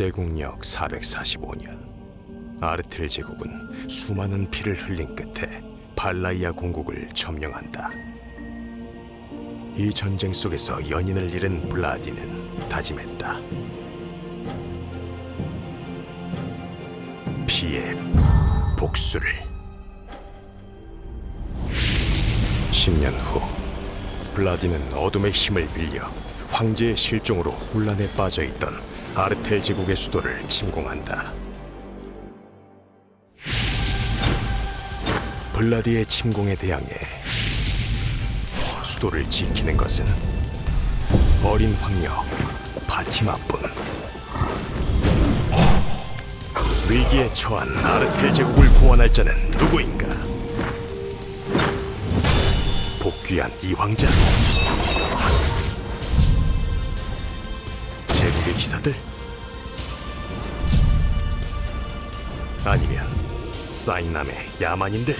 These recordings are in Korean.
제국력 445년 아르텔 제국은 수많은 피를 흘린 끝에 발라이아 공국을 점령한다. 이 전쟁 속에서 연인을 잃은 블라디는 다짐했다. 피의 복수를. 10년 후 블라디는 어둠의 힘을 빌려 황제의 실종으로 혼란에 빠져 있던 아르텔 제국의 수도를 침공한다. 블라디의 침공에 대항해 수도를 지키는 것은 어린 황녀 파티마뿐. 위기에 처한 아르텔 제국을 구원할 자는 누구인가? 복귀한 이. 제 기사들? 아니면 사인남의 야만인들?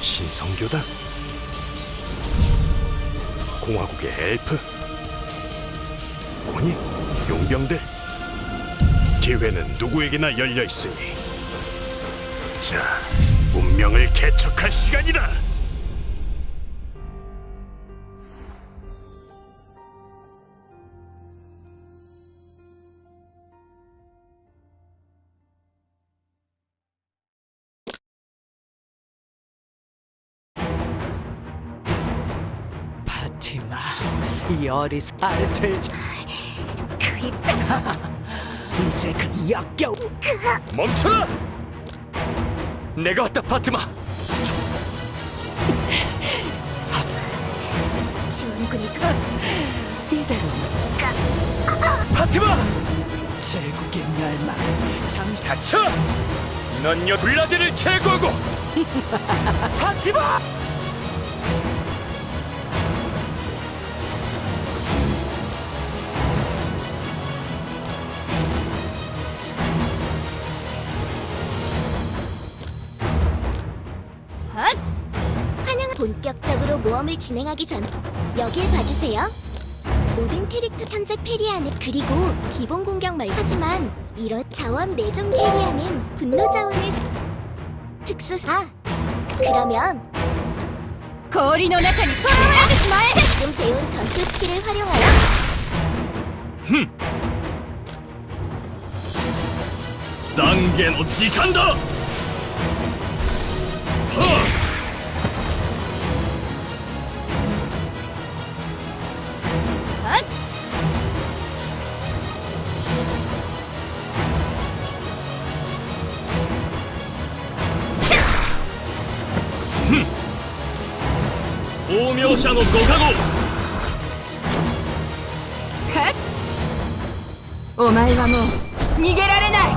신성교단? 공화국의 엘프? 군인? 용병들? 기회는 누구에게나 열려 있으니 자, 운명을 개척할 시간이다! 이 어리스 아르텔 이제 그 역겨우 멈춰라! 내가 왔다 파티마 지원군이 더 이대로는 파티마! 제국의 멸망 잠시 닥쳐! 넌여 블라디를 제거하고 파티마! 모험을 진행하기 전 여길 봐주세요. 모든 캐릭터 현재 페리아는 그리고 기본 공격 말 하지만 이런 자원 내종 페리아는 분노 자원을 특수사. 그러면 거리 노 나카니 소화하지 말! 지금 배운 전투 스킬을 활용하여 흠! 짱게노 지간다! 하! 者のご加護。お前はもう逃げられない。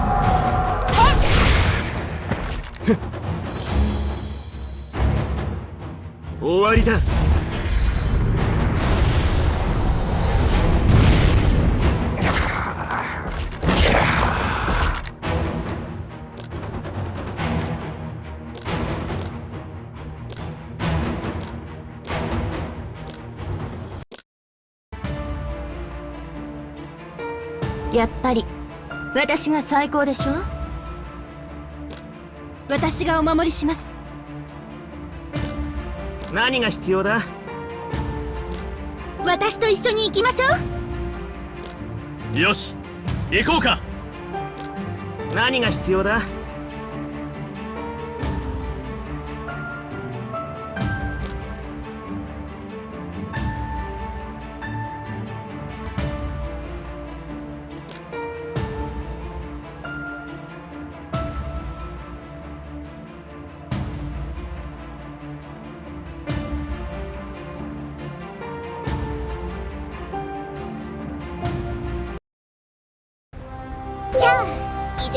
終わりだぱり。私が最高でしょ？私がお守りします。何が必要だ？私と一緒に行きましょう。よし行こうか。何が必要だ？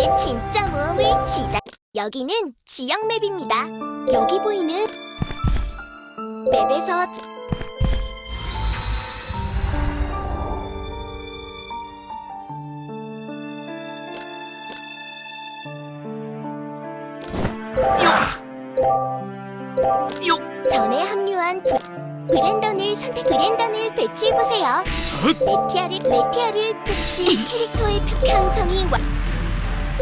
이제 진짜 모험을 시작. 여기는 지역 맵입니다. 여기 보이는 맵에서 전에 합류한 그 브랜던을 선택 브랜던을 배치해보세요. 레티아를 레티아를 혹시 캐릭터의 편성이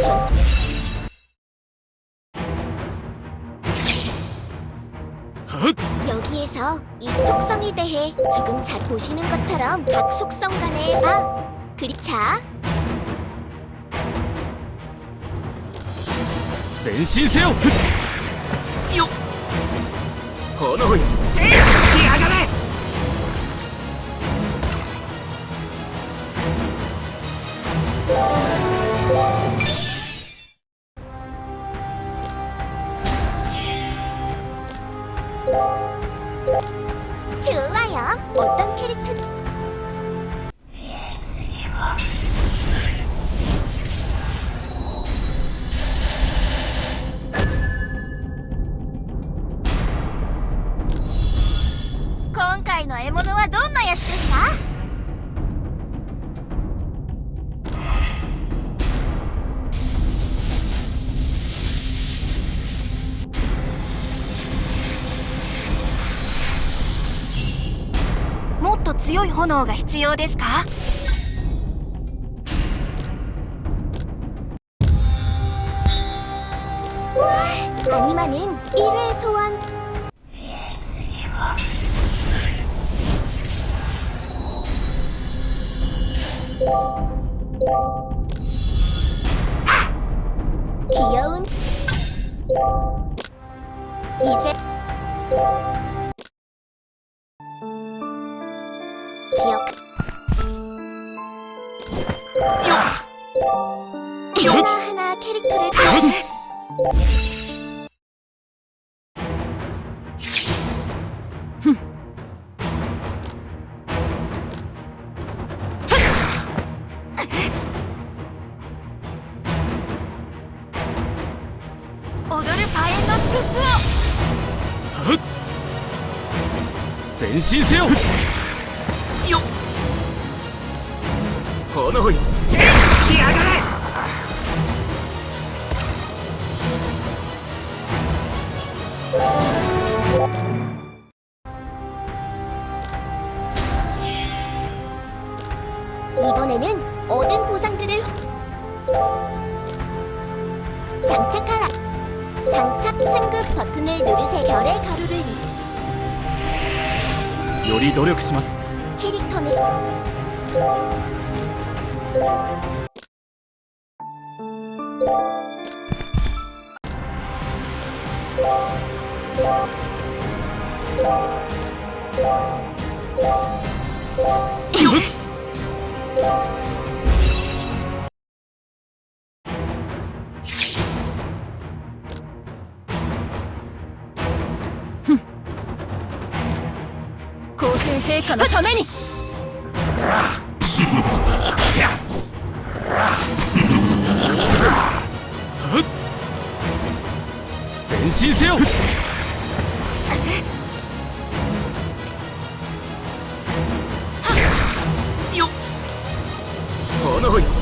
와 전... 여기에서 이 속성에 대해 조금 잘 보시는 것처럼 각 속성 간의 아 그리 자 前進せよよっ炎よ 強い炎が必要ですか 아니마는 1회 소환 귀여운 이제 前進せよ。よっ。炎よ来やがれ。이 누르세 별의 가루를 입 より努力します 캐릭터는 陛下のために。前進せよ。よっ。炎よ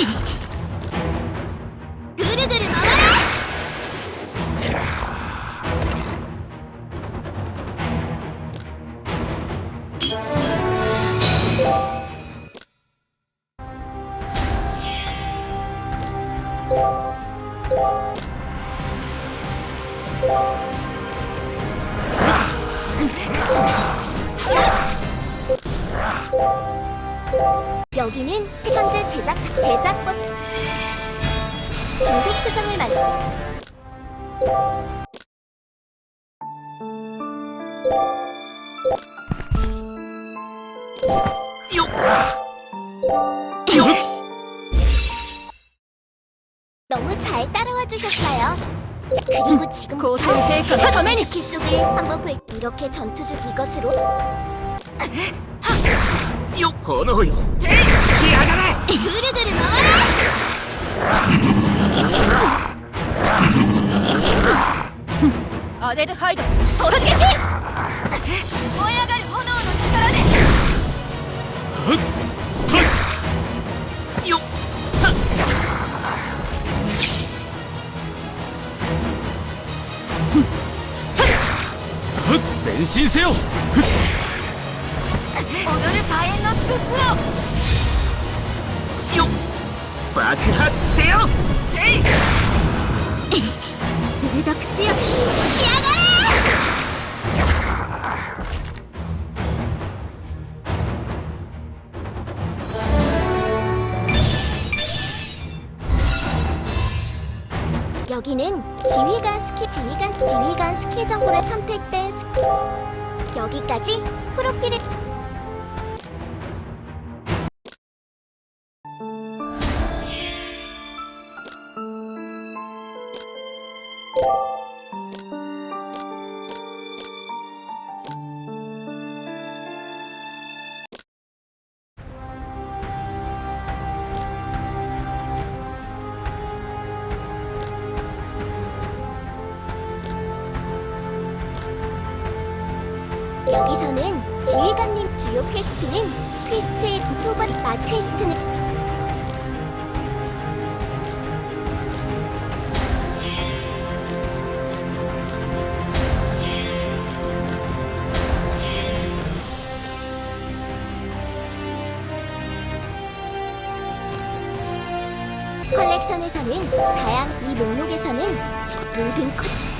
ぐるぐる回れ。 여기는 현재 제작 제작권 중국 수장을 만. 너무 잘 따라와 주셨어요. 그리고 지금 고소해 슈퍼맨이 뒤쪽을 한번 볼 이렇게 전투중 이것으로. よ炎よ手引き上がれ。ぐるぐる回れ。アデルハイドとろ燃え上がる炎の力で。っよっ。っ。前進せよ。 爆発せよてい鋭く強く来やがれ여기는 지휘관 스킬 지휘관 지휘관 스킬 정보를 선택된 스... 여기까지 프로필을 여기서는 지휘관님 주요 퀘스트는 퀘스트의 도토바 마지 퀘스트는 컬렉션에서는 다양 이 목록에서는 모든 컷